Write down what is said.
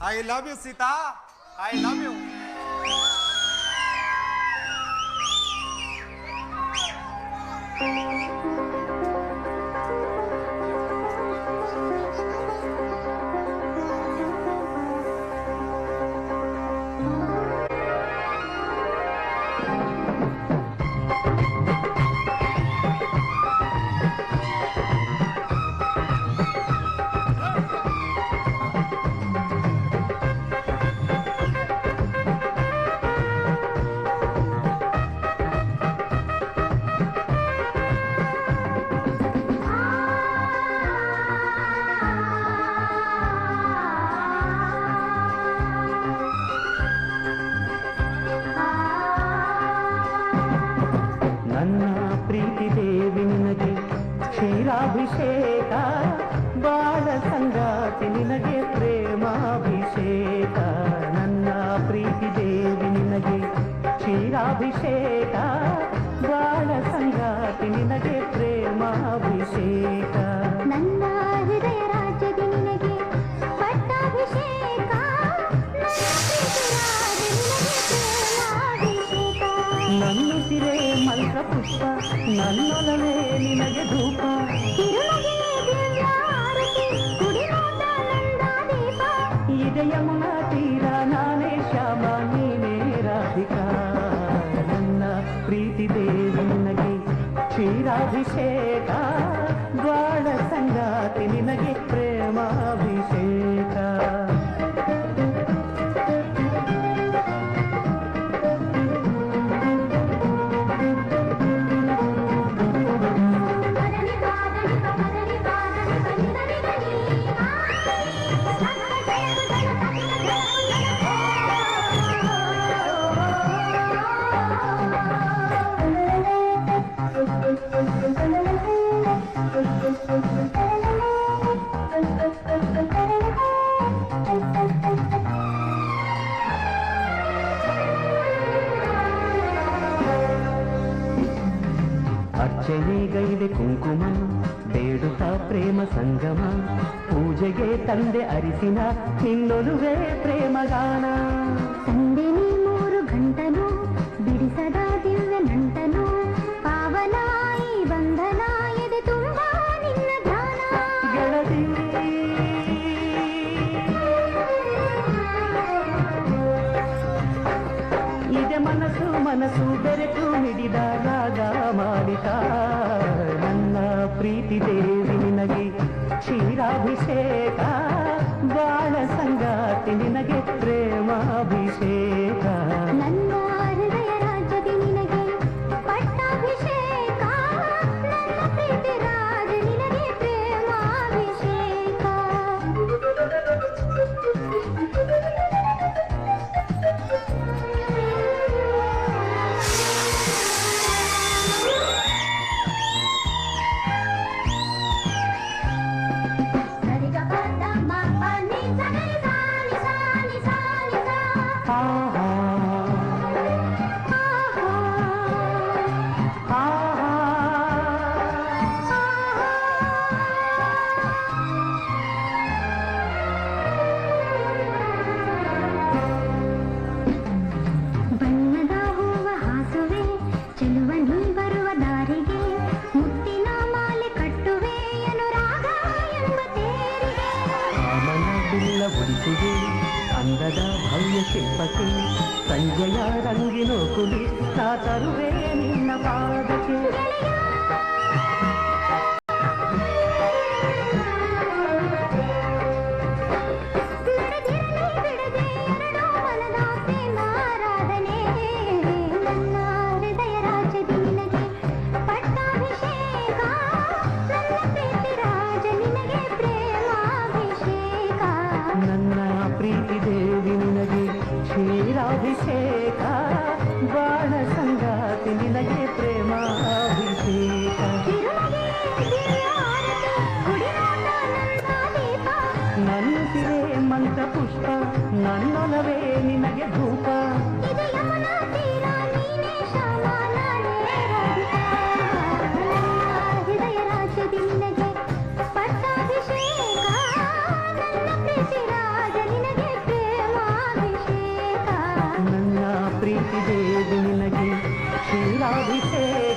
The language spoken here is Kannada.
I love you, Sita. I love you. ದೇವಿ ನಿನಗೆ ಕ್ಷೀರಾಭಿಷೇಕ ಇದೆ ಯಮುನಾ ತೀರ ನಾನೇ ಶ್ಯಾಮ ನೀನೇ ರಾಧಿಕಾ ನನ್ನ ಪ್ರೀತಿ ದೇವಿ ನಿನಗೆ ಕ್ಷೀರಾಭಿಷೇಕ ಬಾಳ ಸಂಗಾತಿ ನಿನಗೆ ಅರ್ಚನೆ ಗೈದೆ ಕುಂಕುಮ ಬೇಡುತ್ತ ಪ್ರೇಮ ಸಂಗಮ ಪೂಜೆಗೆ ತಂದೆ ಅರಿಸಿನ ನಿನ್ನೊಲುವೆ ಪ್ರೇಮಗಾನ ತಂದೆನಿ ಮೂರು ಗಂಟನು ಬಿಡಿಸದ ದಿವ್ಯ ನಂಟನು ಪಾವನಾಯಿ ಬಂಧನ ಎದೆ ತುಂಬಾ ನಿನ್ನ ಧ್ಯಾನ. ಗೆಳತಿ ಇದೆ ಮನಸ್ಸು ಮನಸ್ಸು ಬೆರೆತು ರಾಗ ಮಾಲಿಕ ನನ್ನ ಪ್ರೀತಿ ದೇವಿ ನಿನಗೆ ಕ್ಷೀರಾಭಿಷೇಕ ಬಾಳ ಸಂಗಾತಿ ನಿನಗೆ ಪ್ರೇಮಾಭಿಷೇಕ. ಬಿಲ್ಲ ಉಳಿಸಿದೆ ಅಂದದ ಭವ್ಯ ಶಿಲ್ಪಕ್ಕೆ ಸಂಜೆಯ ರಂಗಿನ ಕುಲಿ ನಾ ತರುವೆ ನಿನ್ನ ಪಾದಕ್ಕೆ ಆರತಿ ನಿನಗೆ ಪ್ರೇಮ ಅಭಿಷೇಕ. ನನ್ನುತ್ತಿದೆ ಮಂತ್ರ ಪುಷ್ಪ ನನ್ನೊಲವೇ ನಿನಗೆ ಧೂಪ. ಪ್ರೀತಿ ದೇವಿ ನಿನಗೆ ಶ್ರೀರಾಭಿಷೇಕ